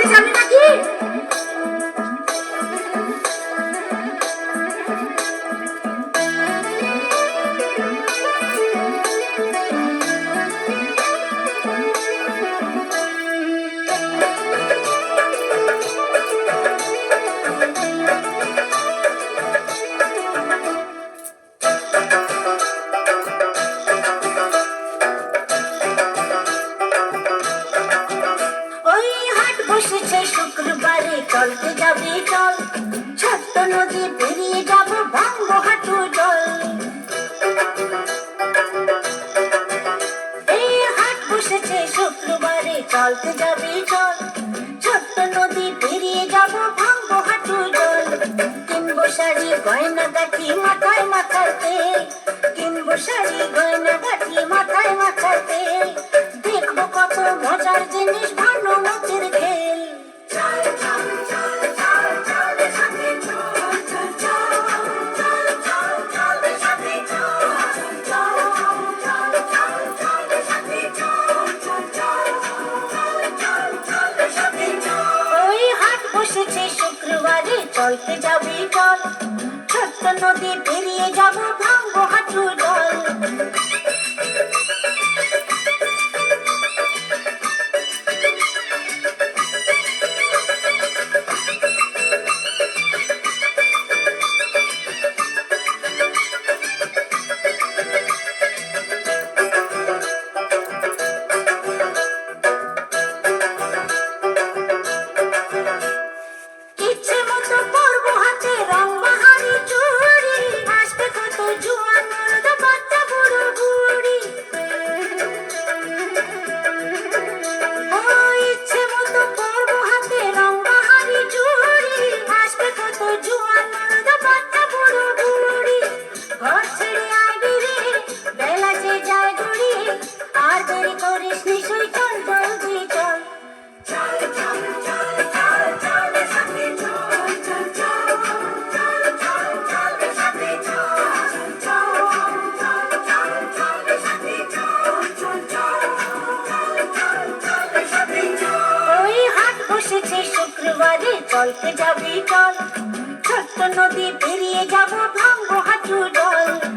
반드시 합니다. চলতে যাবে চল ছোট্ট নদী পেরিয়ে যাব ভাঙবো হাঁটু জল। এই হাট বসেছে শুক্রবারে চলতে যাবে চল ছোট্ট নদী পেরিয়ে যাব ভাঙবো হাঁটু জল। কিনবো শাড়ি গয়না গাঠি মাথায় মাথায় তেল। কিনবো শাড়ি গয়না গাঠি মাথায় মাথায় তেল। দেখব কত মজার জিনিস, ভালো মতো চলতে যাবি চল ছোট্ট নদী পেরিয়ে যাব ভাঙবো হাঁটু জল কল্পে যাবি চল ছোট্ট নদী পেরিয়ে যাবো ভাঙবো হাঁটু জল